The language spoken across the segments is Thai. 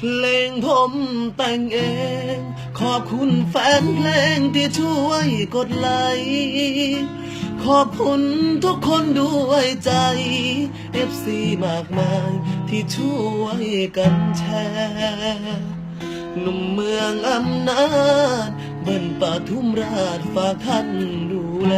เพลงผมแต่งเอง ขอบคุณแฟนเพลงที่ช่วยกดไลค์ขอบคุณทุกคนด้วยใจ FC มากมายที่ช่วยกันแชร์หนุ่มเมืองอำนาจเบิ่นปาทุมราชฝากท่านดูแล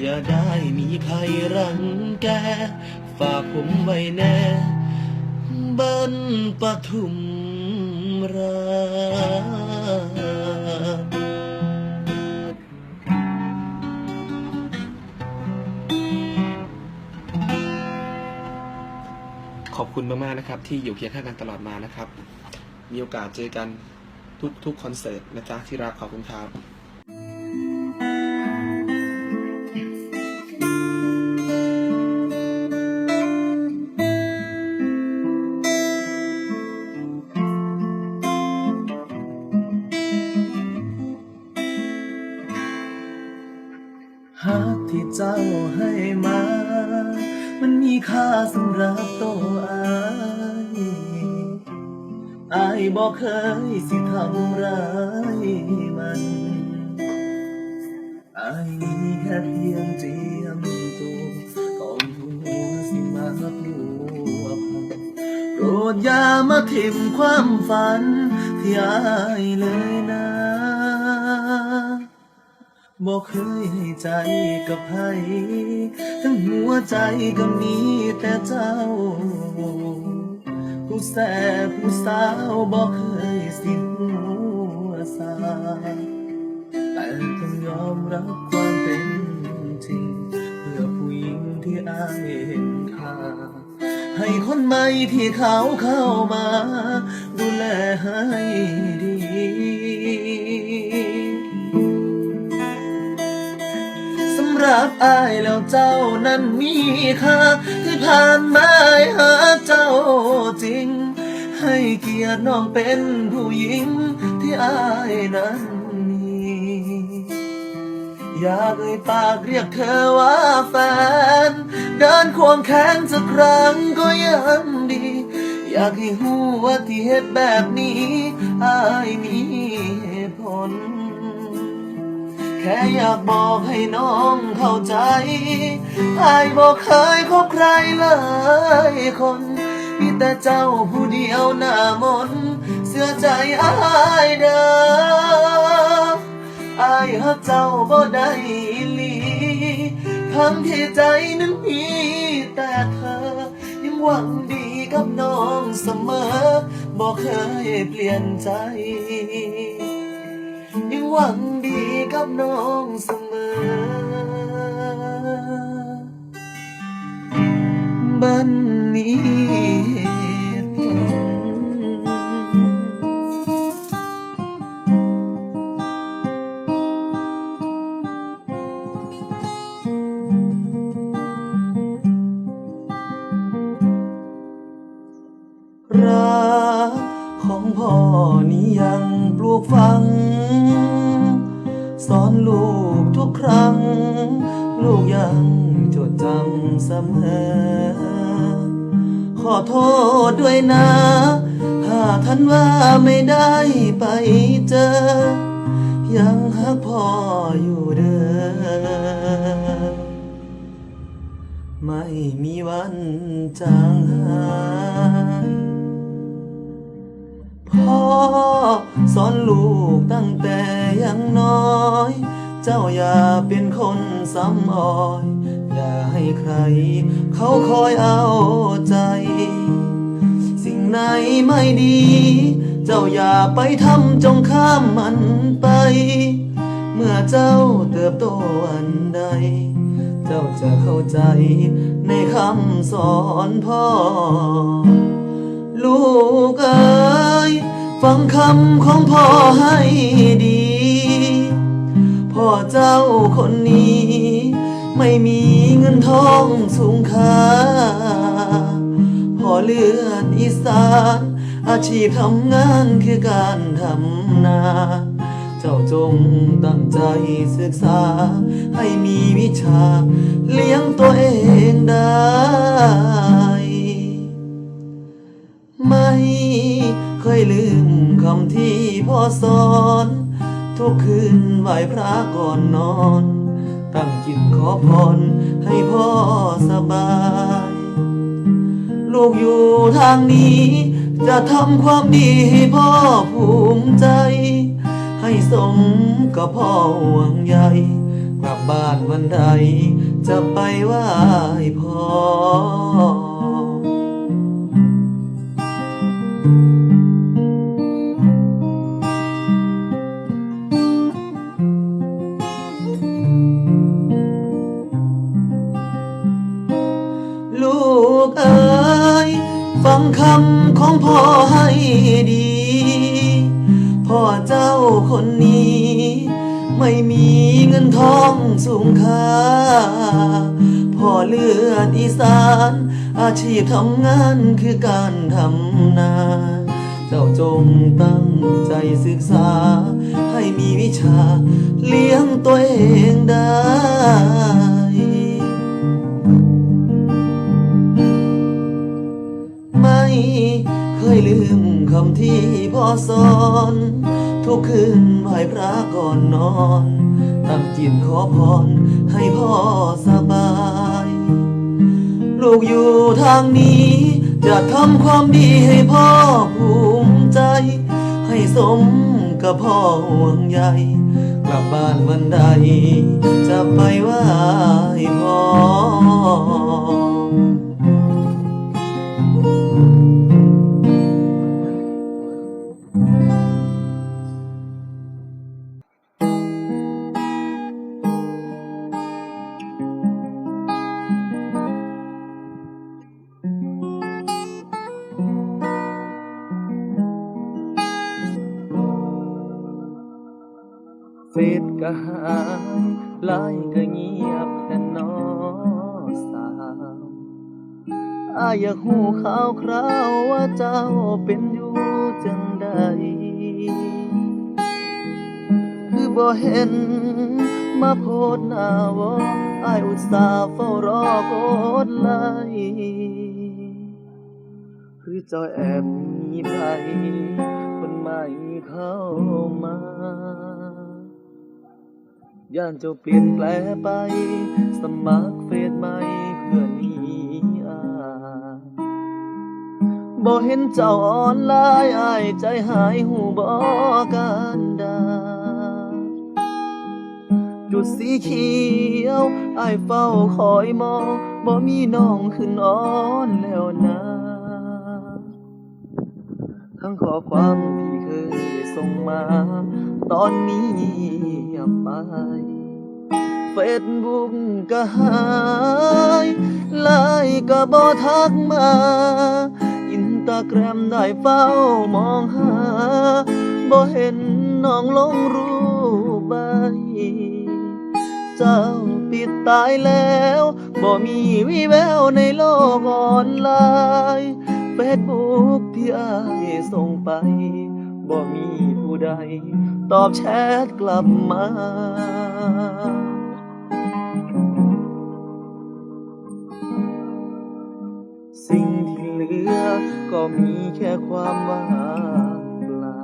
อย่าได้มีใครรังแก ฝากผมไว้แน่ บิ้นปทุมราชขอบคุณมากๆนะครับ ที่อยู่เคียงข้างกันตลอดมานะครับ มีโอกาสเจอกันทุกทุกคอนเสิร์ตนะจ๊ะที่รักขอบคุณครับ สำหรับตัวอายอายบอกเคยสิทำร้ายมันอายมีแค่เพียงเจียมตัวก่อนหัวสิมาพัวพันโปรดอย่ามาทิมความฝันที่อายเลยนะ บอกเคยให้ใจกับใครทั้งหัวใจก็มีแต่เจ้า ผู้แสบผู้สาวบอกเคยสิ้นหัวสาแต่ต้องยอมรับความเป็นจริง เพื่อผู้หญิงที่อายเห็นค่าให้คนใหม่ที่เขาเข้ามา ดูแลให้ดี รับอายแล้วเจ้านั้นมีค่าที่ผ่านมาให้หาเจ้าจริง ให้เกียรติน้องเป็นผู้หญิงที่อายนั้นมีอยากเอ่ยปากเรียกเธอว่าแฟน เดินควงแขนสักครั้งก็ยังดี อยากให้หูว่าที่เหตุแบบนี้อายมีเหตุผล แค่อยากบอกให้น้องเข้าใจอายบอกเคยคบใครเลยคน มีแต่เจ้าผู้เดียวหน้ามน เสื้อใจอายเด้ออายฮักเจ้าบ่ได้อีหลีทั้งที่ใจนั้นมีแต่เธอ ยังหวังดีกับน้องเสมอ บอกเคยเปลี่ยนใจ ยังหวังดีกับน้องเสมอ บันนี้ตุผลรักของพ่อนี้ยังปลูกฝัง ลูกทุกครั้ง ลูกยังจดจำเสมอ ขอโทษด้วยนะ หากท่านว่าไม่ได้ไปเจอ ยังหักพ่ออยู่เด้อไม่มีวันจางหายพ่อสอนลูกตั้งแต่ เจ้าอย่าเป็นคนซ้ำอ้อย อย่าให้ใคร เขาคอยเอาใจ สิ่งไหนไม่ดี เจ้าอย่าไปทำจงข้ามมันไป เมื่อเจ้าเติบโตอันใด เจ้าจะเข้าใจในคำสอนพ่อ ลูกเอ๋ยฟังคำของพ่อให้ดี พ่อเจ้าคนนี้ ไม่มีเงินทองสูงค่าพ่อเลือดอีสาน อาชีพทำงานคือการทำนา เจ้าจงตั้งใจศึกษา ให้มีวิชา เลี้ยงตัวเองได้ ไม่เคยลืมคำที่พ่อสอน ทุกคืนไหวพระก่อนนอน ตั้งจิตขอพรให้พ่อสบาย ลูกอยู่ทางนี้ จะทำความดีให้พ่อภูมิใจ ให้สมกับพ่อห่วงใยกลับบ้านวันใดจะไปไหว้พ่อ กเอ๋ยฟังคำของพ่อให้ดี พ่อเจ้าคนนี้ ไม่มีเงินทองสูงค่า พ่อเลือดอีสาน อาชีพทำงานคือการทำนาเจ้าจงตั้งใจศึกษา ให้มีวิชาเลี้ยงตัวเองได้ สอน ทุกคืนไหวพระก่อนนอน ตั้งจิตขอพรให้พ่อสบาย ลูกอยู่ทางนี้ จะทำความดีให้พ่อภูมิใจ ให้สมกับพ่อห่วงใยกลับบ้านวันใด จะไปไหว้พ่อ เฟซก็หายไลน์ก็เงียบแค่นอสาวอายอยากหูข่าวคราวว่าเจ้าเป็นอยู่จังใดคือบ่เห็นมาโพดหน้าวออายอุตส่าห์เฝ้ารอกดไลค์คือเจ้าแอบมีใครคนใหม่เข้ามา ย่านเจ้าเปลี่ยนแปลไป สมัครเฟซใหม่เพื่อนีอาบ่เห็นเจ้าออนไลน์อายใจหายหูบ่กันดาจุดสีเขียวอายเฝ้าคอยมองบ่มีน้องขึ้นอ่อนแล้วนะ ทั้งขอความที่เคย ส่งมา ตอนนี้เงียบไปเฟซบุ๊กก็หายไลน์ก็บ่ทักมา อินตาแกรมได้เฝ้ามองหาบ่เห็นน้องลงรูปใบเจ้าปิดตายแล้วบ่มีวิแววในโลกออนไลน์เฟซบุ๊กที่อายส่งไป บ่มีผู้ใด ตอบแชทกลับมา สิ่งที่เหลือก็มีแค่ความว่างเปล่า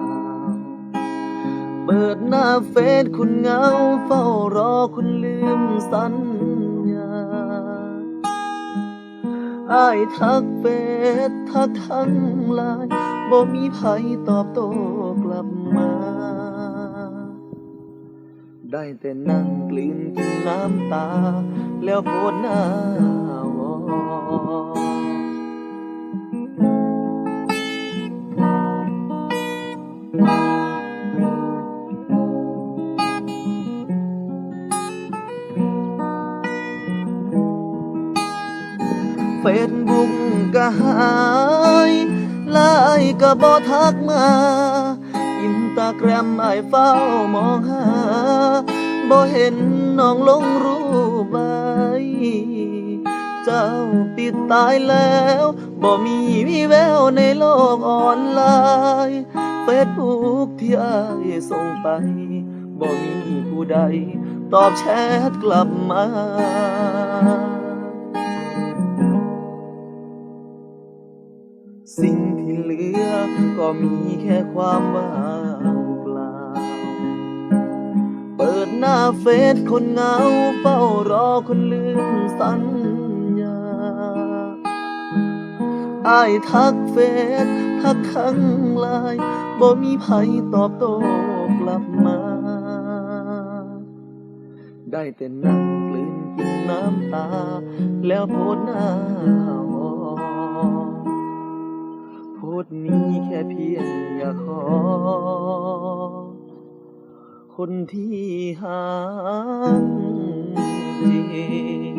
เปิดหน้าเฟซคุณเงา เฝ้ารอคุณลืมสัญญาอายทักเฟซทักทั้งไลน์ บ่มีไผตอบโต้กลับมา ได้แต่นั่งกลืนกินน้ำตา แล้วโพดหน้าวอเฟซบุ๊กก็หา ลน์ก็บ่ทักมา อินตาแกรมไอเฝ้ามองหาบ่เห็นน้องลงรูปใบเจ้าปิดตายแล้วบ่มีวิแววในโลกออนไลน์เฟซบุ๊กที่ไอส่งไปบ่มีผู้ใดตอบแชทกลับมา สิ่งที่เหลือ ก็มีแค่ความว่างเปล่า เปิดหน้าเฟซคนเหงา เฝ้ารอคนลืมสัญญาอายทักเฟซทักข้างไลน์บ่มีไผตอบโต้กลับมา ได้แต่นั่งกลืนกินน้ำตา แล้วโพสต์หน้า โพสต์นี้แค่เพียงอยากขอ คนที่หางจริง